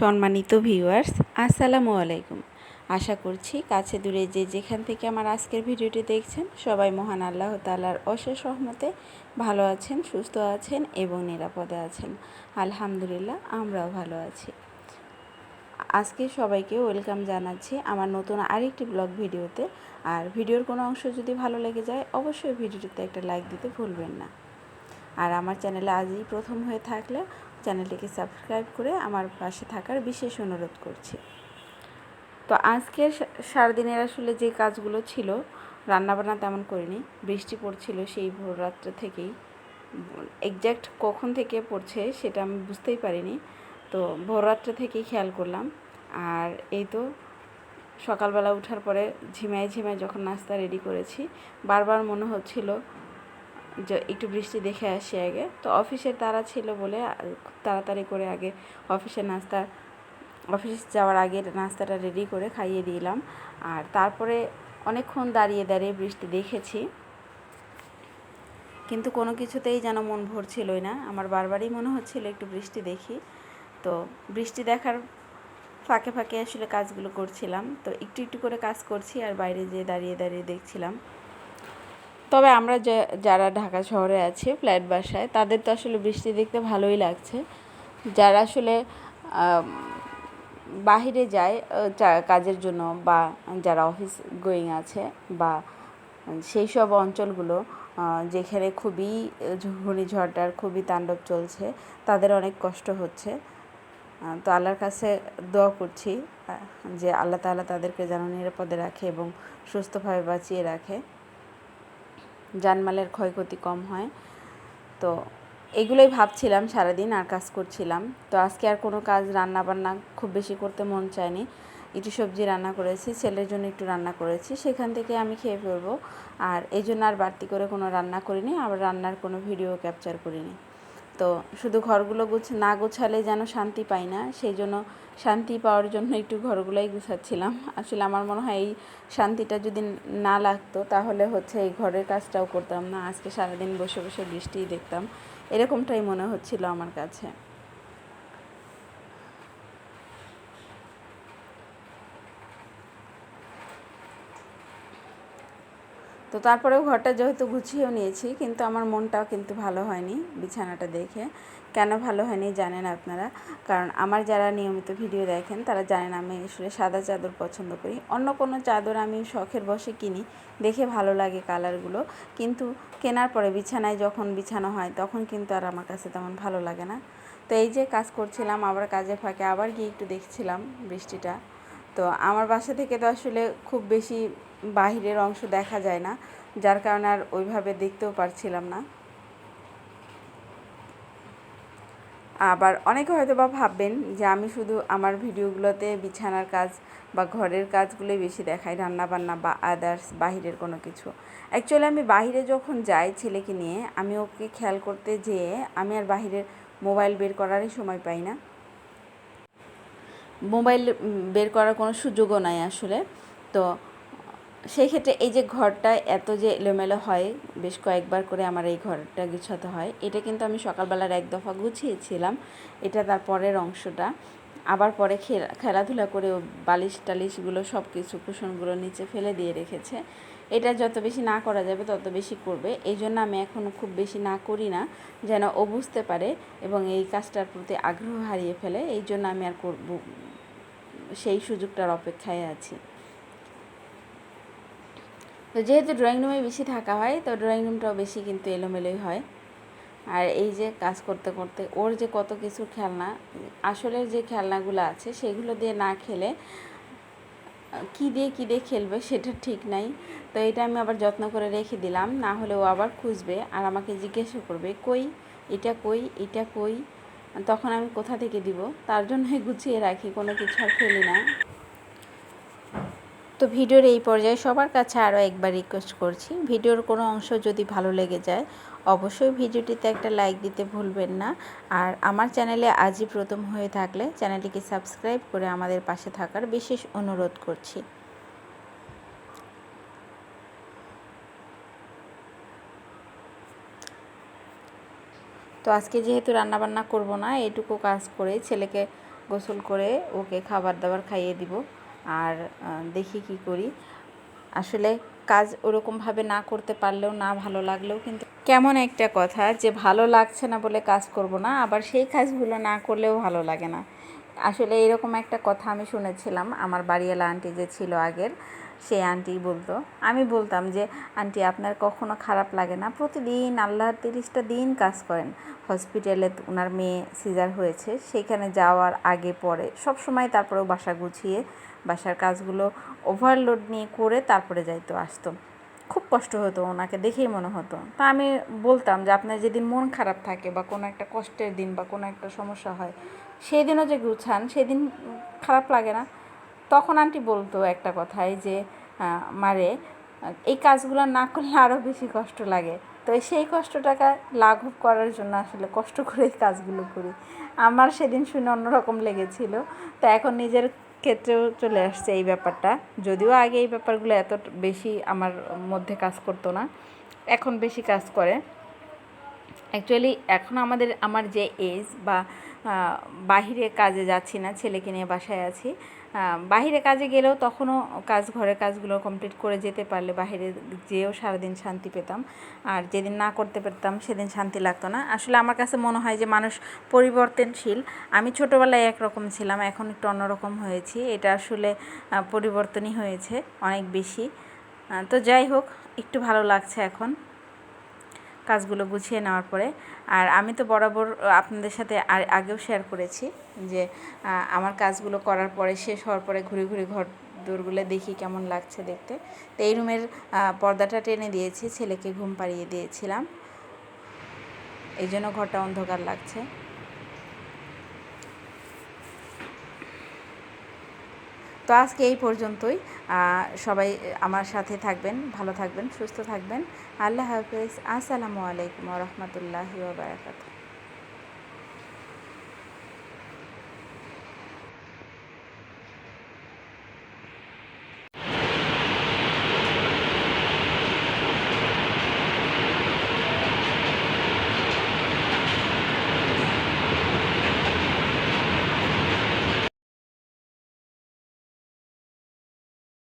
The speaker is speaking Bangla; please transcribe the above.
সম্মানিত ভিউয়ার্স আসসালামু আলাইকুম। আশা করছি কাছে দূরে যে যেখান থেকে আমার আজকের ভিডিওটি দেখছেন, সবাই মহান আল্লাহ তালার অশেষ রহমতে ভালো আছেন, সুস্থ আছেন এবং নিরাপদে আছেন। আলহামদুলিল্লাহ, আমরাও ভালো আছি। আজকে সবাইকে ওয়েলকাম জানাচ্ছি আমার নতুন আরেকটি ব্লগ ভিডিওতে। আর ভিডিওর কোনো অংশ যদি ভালো লেগে যায়, অবশ্যই ভিডিওটিতে একটা লাইক দিতে ভুলবেন না। আর আমার চ্যানেলে আজই প্রথম হয়ে থাকলে চ্যানেলটিকে সাবস্ক্রাইব করে আমার পাশে থাকার বিশেষ অনুরোধ করছি। তো আজকের সারাদিনের আসলে যে কাজগুলো ছিল, রান্নাবান্না তেমন করিনি। বৃষ্টি পড়ছিল সেই ভোর রাত্রে থেকেই। এক্স্যাক্ট কখন থেকে পড়ছে সেটা আমি বুঝতেই পারিনি। তো ভোররাত্রে থেকেই খেয়াল করলাম। আর এই তো সকালবেলা উঠার পরে ঝিমায় ঝিমায় যখন নাস্তা রেডি করেছি, বারবার মনে হচ্ছিল একটু বৃষ্টি দেখে আসি আগে। তো অফিসের তারা ছিল বলে তাড়াতাড়ি করে আগে অফিসের নাস্তা, অফিস যাওয়ার আগে নাস্তাটা রেডি করে খাইয়ে দিলাম। আর তারপরে অনেকক্ষণ দাঁড়িয়ে দাঁড়িয়ে বৃষ্টি দেখেছি। কিন্তু কোনো কিছুতেই যেন মন ভরছিলই না। আমার বারবারই মনে হচ্ছিল একটু বৃষ্টি দেখি। তো বৃষ্টি দেখার ফাঁকে ফাঁকে আসলে কাজগুলো করছিলাম। তো একটু একটু করে কাজ করছি আর বাইরে যেয়ে দাঁড়িয়ে দাঁড়িয়ে দেখছিলাম। তবে আমরা যারা ঢাকা শহরে আছি, ফ্ল্যাট বাসায়, তাদের তো আসলে বৃষ্টি দেখতে ভালোই লাগছে। যারা আসলে বাহিরে যায় কাজের জন্য বা যারা অফিস গোয়িং আছে বা সেই সব অঞ্চলগুলো যেখানে খুবই ঘূর্ণিঝড়টার খুবই তাণ্ডব চলছে, তাদের অনেক কষ্ট হচ্ছে। তো আল্লাহর কাছে দোয়া করছি যে আল্লাহ তাআলা তাদেরকে যেন নিরাপদে রাখে এবং সুস্থভাবে বাঁচিয়ে রাখে। জানমালের ক্ষয়ক্ষতি কম হয়। তো এগুলোই ভাবছিলাম, সারাদিন আর কাজ করছিলাম। তো আজকে আর কোনো কাজ রান্না বান্না খুব বেশি করতে মন চায়নি। একটু সবজি রান্না করেছি, ছেলের জন্য একটু রান্না করেছি। সেখান থেকে আমি খেয়ে ফেলব। আর এই জন্য আর বাড়তি করে কোনো রান্না করিনি, আবার রান্নার কোনো ভিডিও ক্যাপচার করিনি। তো শুধু ঘরগুলো গুছ, না গোছালে যেন শান্তি পাই না, সেই জন্য শান্তি পাওয়ার জন্য একটু ঘরগুলোই গুছাচ্ছিলাম। আসলে আমার মনে হয় এই শান্তিটা যদি না লাগতো, তাহলে হচ্ছে এই ঘরের কাজটাও করতাম না। আজকে সারাদিন বসে বসে বৃষ্টিই দেখতাম। এরকমটাই মনে হচ্ছিল আমার কাছে। তো তারপরেও ঘরটা যেহেতু গুছিয়েও নিয়েছি, কিন্তু আমার মনটাও কিন্তু ভালো হয়নি বিছানাটা দেখে। কেন ভালো হয়নি জানেন আপনারা? কারণ আমার যারা নিয়মিত ভিডিও দেখেন, তারা জানেন আমি আসলে সাদা চাদর পছন্দ করি। অন্য কোনো চাদর আমি শখের বসে কিনি, দেখে ভালো লাগে কালারগুলো। কিন্তু কেনার পরে বিছানায় যখন বিছানো হয়, তখন কিন্তু আর আমার কাছে তেমন ভালো লাগে না। তো এই যে কাজ করছিলাম, আবার কাজে ফাঁকে আবার গিয়ে একটু দেখছিলাম বৃষ্টিটা। তো আমার বাসা থেকে তো আসলে খুব বেশি বাহিরের অংশ দেখা যায় না, যার কারণে আর ওইভাবে দেখতেও পারছিলাম না। আবার অনেকে হয়তো বা ভাববেন যে আমি শুধু আমার ভিডিওগুলোতে বিছানার কাজ বা ঘরের কাজগুলোই বেশি দেখাই রান্না বান্না বা আদার্স বাহিরের কোনো কিছু। অ্যাকচুয়ালি আমি বাহিরে যখন যাই ছেলেকে নিয়ে, আমি ওকে খেয়াল করতে যেয়ে আমি আর বাহিরের মোবাইল বের করারই সময় পাই না। মোবাইল বের করার কোনো সুযোগও নাই আসলে। তো সেই ক্ষেত্রে এই যে ঘরটা এত যে এলোমেলো হয়, বেশ কয়েকবার করে আমার এই ঘরটা গুছাতে হয়, এটা কিন্তু আমি সকালবেলার এক দফা গুছিয়েছিলাম, এটা তার পরের অংশটা। আবার পরে খেলাধুলা করে বালিশ টালিশগুলো সব কিছু কুশনগুলো নিচে ফেলে দিয়ে রেখেছে। এটা যত বেশি না করা যাবে, তত বেশি করবে। এই জন্য আমি এখনও খুব বেশি না করি না, যেন ও বুঝতে পারে এবং এই কাজটার প্রতি আগ্রহ হারিয়ে ফেলে। এই জন্য আমি আর করব, সেই সুযোগটার অপেক্ষায় আছি। তো যেহেতু ড্রয়িং রুমে বেশি থাকা হয়, তো ড্রয়িং রুমটাও বেশি কিন্তু এলোমেলোই হয়। আর এই যে কাজ করতে করতে ওর যে কত কিছু খেলনা আসলে যে খেলনাগুলো আছে, সেগুলো দিয়ে না খেলে কী দিয়ে কী দিয়ে খেলবে সেটা ঠিক নাই। তো এটা আমি আবার যত্ন করে রেখে দিলাম, না হলে ও আবার খুঁজবে আর আমাকে জিজ্ঞাসা করবে, কই? এটা কই? এটা কই? তখন আমি কোথা থেকে দিব? তার জন্যই গুছিয়ে রাখি, কোনো কিছু আর ফেলি না। তো ভিডিওর এই পর্যায়ে সবার কাছে আরও একবার রিকোয়েস্ট করছি, ভিডিওর কোনো অংশ যদি ভালো লেগে যায় অবশ্যই ভিডিওটিতে একটা লাইক দিতে ভুলবেন না। আর আমার চ্যানেলে আজই প্রথম হয়ে থাকলে চ্যানেলটিকে সাবস্ক্রাইব করে আমাদের পাশে থাকার বিশেষ অনুরোধ করছি। তো আজকে যেহেতু রান্নাবান্না করব না, এটুকু কাজ করে ছেলেকে গোসল করে ওকে খাবার দাবার খাইয়ে দিব। আর দেখি কি করি। আসলে কাজ ওরকমভাবে না করতে পারলেও না ভালো লাগলেও কিন্তু কেমন একটা কথা যে ভালো লাগছে না বলে কাজ করব না, আবার সেই কাজগুলো না করলেও ভালো লাগে না। আসলে এরকম একটা কথা আমি শুনেছিলাম, আমার বাড়িওয়ালা আন্টি যে ছিল আগের সেই আন্টি বলতো। আমি বলতাম যে, আন্টি, আপনার কখনো খারাপ লাগে না। প্রতিদিন আল্লাহর তিরিশটা দিন কাজ করেন। হসপিটালে ওনার মেয়ে সিজার হয়েছে সেইখানে যাওয়ার আগে পরে সব সময় তারপরেও বাসা গুছিয়ে, বাসার কাজগুলো ওভারলোড নিয়ে করে তারপরে যাইতো, আসতো। খুব কষ্ট হতো ওনাকে দেখেই মনে হতো। তা আমি বলতাম যে, আপনার যেদিন মন খারাপ থাকে বা কোনো একটা কষ্টের দিন বা কোনো একটা সমস্যা হয় সেই দিনও যে গুছান, সেদিন খারাপ লাগে না। তখন আন্টি বলতো একটা কথাই যে মারে, এই কাজগুলো না করলে আরও বেশি কষ্ট লাগে। তো সেই কষ্টটাকে লাঘব করার জন্য আসলে কষ্ট করে কাজগুলো করি। আমার সেদিন শুনে অন্যরকম লেগেছিল। তো এখন নিজের ক্ষেত্রেও চলে আসছে এই ব্যাপারটা। যদিও আগে এই ব্যাপারগুলো এত বেশি আমার মধ্যে কাজ করতো না, এখন বেশি কাজ করে। অ্যাকচুয়ালি এখন আমাদের, আমার যে এজ বা বাহিরে কাজে যাচ্ছি না, ছেলেকে নিয়ে বাসায় আছি বাহিরে কাজে গেলেও তখনও কাজ, ঘরের কাজগুলো কমপ্লিট করে যেতে পারলে, বাহিরে যেয়েও সারাদিন শান্তি পেতাম। আর যেদিন না করতে পারতাম, সেদিন শান্তি লাগতো না। আসলে আমার কাছে মনে হয় যে মানুষ পরিবর্তনশীল। আমি ছোটোবেলায় একরকম ছিলাম, এখন একটু অন্যরকম হয়েছি। এটা আসলে পরিবর্তনই হয়েছে, অনেক বেশি। তো যাই হোক, একটু ভালো লাগছে এখন। কাজগুলো গুছিয়ে নেওয়ার পরে। আর আমি তো বরাবর আপনাদের সাথে আগেও শেয়ার করেছি যে আমার কাজগুলো করার পরে, শেষ হওয়ার পরে ঘুরে ঘুরে ঘর দৌড়গুলো দেখি কেমন লাগছে দেখতে। তো এই রুমের পর্দাটা টেনে দিয়েছি, ছেলেকে ঘুম পাড়িয়ে দিয়েছিলাম। এই জন্য ঘরটা অন্ধকার লাগছে। তো আজকে এই পর্যন্তই। সবাই আমার সাথে থাকবেন, ভালো থাকবেন, সুস্থ থাকবেন। আল্লাহ হাফিজ। আসসালামু আলাইকুম রহমতুল্লাহি ওবরাকাতুহ